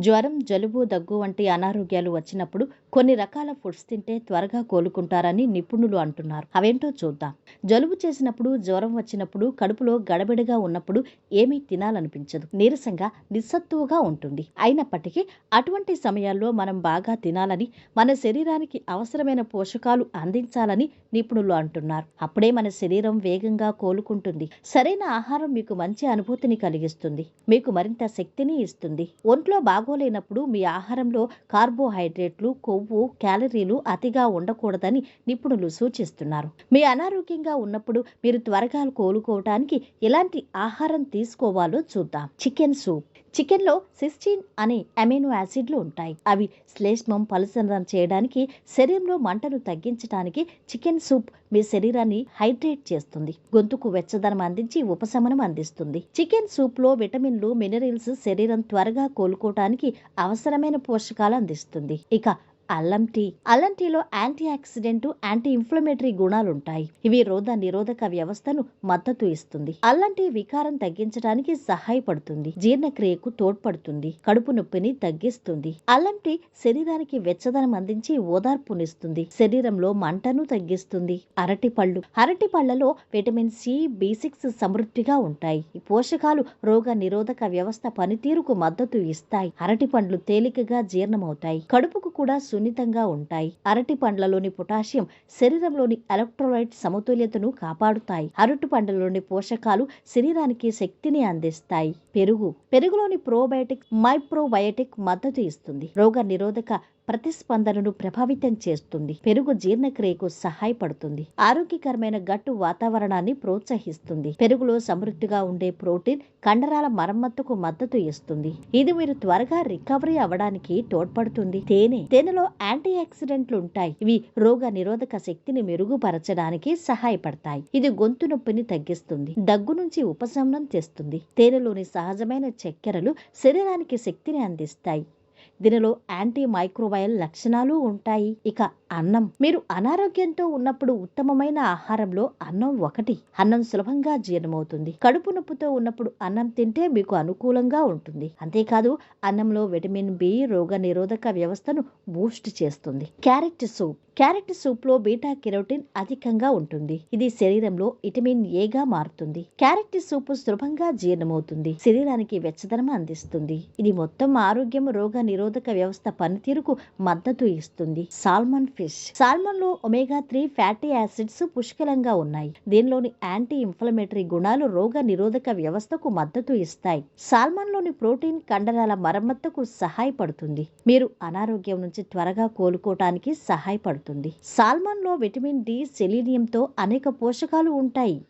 జ్వరం జలుబు దగ్గు వంటి అనారోగ్యాలు వచ్చినప్పుడు కొన్ని రకాల ఫుడ్స్ తింటే త్వరగా కోలుకుంటారని నిపుణులు అంటున్నారు. అవేంటో చూద్దాం. జలుబు చేసినప్పుడు జ్వరం వచ్చినప్పుడు కడుపులో గడబిడగా ఉన్నప్పుడు ఏమీ తినాలనిపించదు. నీరసంగా నిస్సత్తువుగా ఉంటుంది. అయినప్పటికీ అటువంటి సమయాల్లో మనం బాగా తినాలని మన శరీరానికి అవసరమైన పోషకాలు అందించాలని నిపుణులు అంటున్నారు. అప్పుడే మన శరీరం వేగంగా కోలుకుంటుంది. సరైన ఆహారం మీకు మంచి అనుభూతిని కలిగిస్తుంది. మీకు మరింత శక్తిని ఇస్తుంది. ఒంట్లో బాగోలేనప్పుడు మీ ఆహారంలో కార్బోహైడ్రేట్లు కొవ్వు క్యాలరీలు అతిగా ఉండకూడదని నిపుణులు సూచిస్తున్నారు. మీ అనారోగ్యంగా ఉన్నప్పుడు మీరు త్వరగా కోలుకోవటానికి ఎలాంటి ఆహారం తీసుకోవాలో చూద్దాం. Chicken soup. చికెన్లో సిస్టీన్ అనే అమైనో యాసిడ్లు ఉంటాయి. అవి శ్లేష్మం పలసనం చేయడానికి శరీరంలో మంటను తగ్గించడానికి చికెన్ సూప్ మీ శరీరాన్ని హైడ్రేట్ చేస్తుంది. గొంతుకు వెచ్చదనం అందించి ఉపశమనం అందిస్తుంది. చికెన్ సూప్లో విటమిన్లు మినరల్స్ శరీరం త్వరగా కోలుకోవటానికి అవసరమైన పోషకాలు అందిస్తుంది. ఇక అల్లం టీ. అల్లం టీలో యాంటీ ఆక్సిడెంట్ యాంటీ ఇన్ఫ్లమేటరీ గుణాలు ఉంటాయి ఇవి రోగ నిరోధక వ్యవస్థను మద్దతు ఇస్తుంది. అల్లం టీ వికారం తగ్గించడానికి సహాయపడుతుంది. జీర్ణక్రియకు తోడ్పడుతుంది. కడుపు నొప్పిని తగ్గిస్తుంది. అల్లం టీ శరీరానికి వెచ్చదనం అందించి ఓదార్పునిస్తుంది. శరీరంలో మంటను తగ్గిస్తుంది. అరటి పళ్ళు అరటి పళ్ళలో విటమిన్ సి బి సిక్స్ సమృద్ధిగా ఉంటాయి. ఈ పోషకాలు రోగ నిరోధక వ్యవస్థ పనితీరుకు మద్దతు ఇస్తాయి. అరటి పండ్లు తేలికగా జీర్ణమవుతాయి. కడుపుకు కూడా సున్నితంగా ఉంటాయి. అరటి పండ్లలోని పొటాషియం శరీరంలోని ఎలక్ట్రోలైట్ సమతుల్యతను కాపాడుతాయి. అరటి పండ్లలోని పోషకాలు శరీరానికి శక్తిని అందిస్తాయి. పెరుగు. పెరుగులోని ప్రోబయోటిక్ మైప్రోబయోటిక్ మద్దతు ఇస్తుంది. రోగ నిరోధక ప్రతిస్పందనను ప్రభావితం చేస్తుంది. పెరుగు జీర్ణక్రియకు సహాయపడుతుంది. ఆరోగ్యకరమైన గట్టు వాతావరణాన్ని ప్రోత్సహిస్తుంది. పెరుగులో సమృద్ధిగా ఉండే ప్రోటీన్ కండరాల మరమ్మత్తుకు మద్దతు ఇస్తుంది. ఇది మీరు త్వరగా రికవరీ అవ్వడానికి తోడ్పడుతుంది. తేనె. తేనెలో యాంటీ ఆక్సిడెంట్లు ఉంటాయి ఇవి రోగ నిరోధక శక్తిని మెరుగుపరచడానికి సహాయపడతాయి. ఇది గొంతు నొప్పిని తగ్గిస్తుంది. దగ్గు నుంచి ఉపశమనం తెస్తుంది. తేనెలోని సహజమైన చక్కెరలు శరీరానికి శక్తిని అందిస్తాయి. దీనిలో యాంటీ మైక్రోబయల్ లక్షణాలు ఉంటాయి. ఇక అన్నం. మీరు అనారోగ్యంతో ఉన్నప్పుడు ఉత్తమమైన ఆహారంలో అన్నం ఒకటి. అన్నం సులభంగా జీర్ణమవుతుంది. కడుపు నొప్పితో ఉన్నప్పుడు అన్నం తింటే మీకు అనుకూలంగా ఉంటుంది. అంతేకాదు అన్నంలో విటమిన్ బి రోగ నిరోధక వ్యవస్థను బూస్ట్ చేస్తుంది. Carrot soup. క్యారెట్ సూప్లో బీటా కెరోటిన్ అధికంగా ఉంటుంది. ఇది శరీరంలో విటమిన్ ఏగా మారుతుంది. క్యారెట్ సూప్ సులభంగా జీర్ణమవుతుంది. శరీరానికి వెచ్చదనం అందిస్తుంది. ఇది మొత్తం ఆరోగ్యం రోగ నిరోధక నిరోధక వ్యవస్థ పనితీరుకు మద్దతు ఇస్తుంది. Salmon fish. సాల్మన్లో omega three fatty acids పుష్కలంగా ఉన్నాయి. దీనిలోని యాంటీ ఇన్ఫ్లమేటరీ గుణాలు రోగ నిరోధక వ్యవస్థకు మద్దతు ఇస్తాయి. సాల్మన్లోని ప్రోటీన్ కండరాల మరమ్మత్తుకు సహాయపడుతుంది. మీరు అనారోగ్యం నుంచి త్వరగా కోలుకోవటానికి సహాయపడుతుంది. సాల్మన్లో విటమిన్ డి సెలీనియంతో అనేక పోషకాలు ఉంటాయి.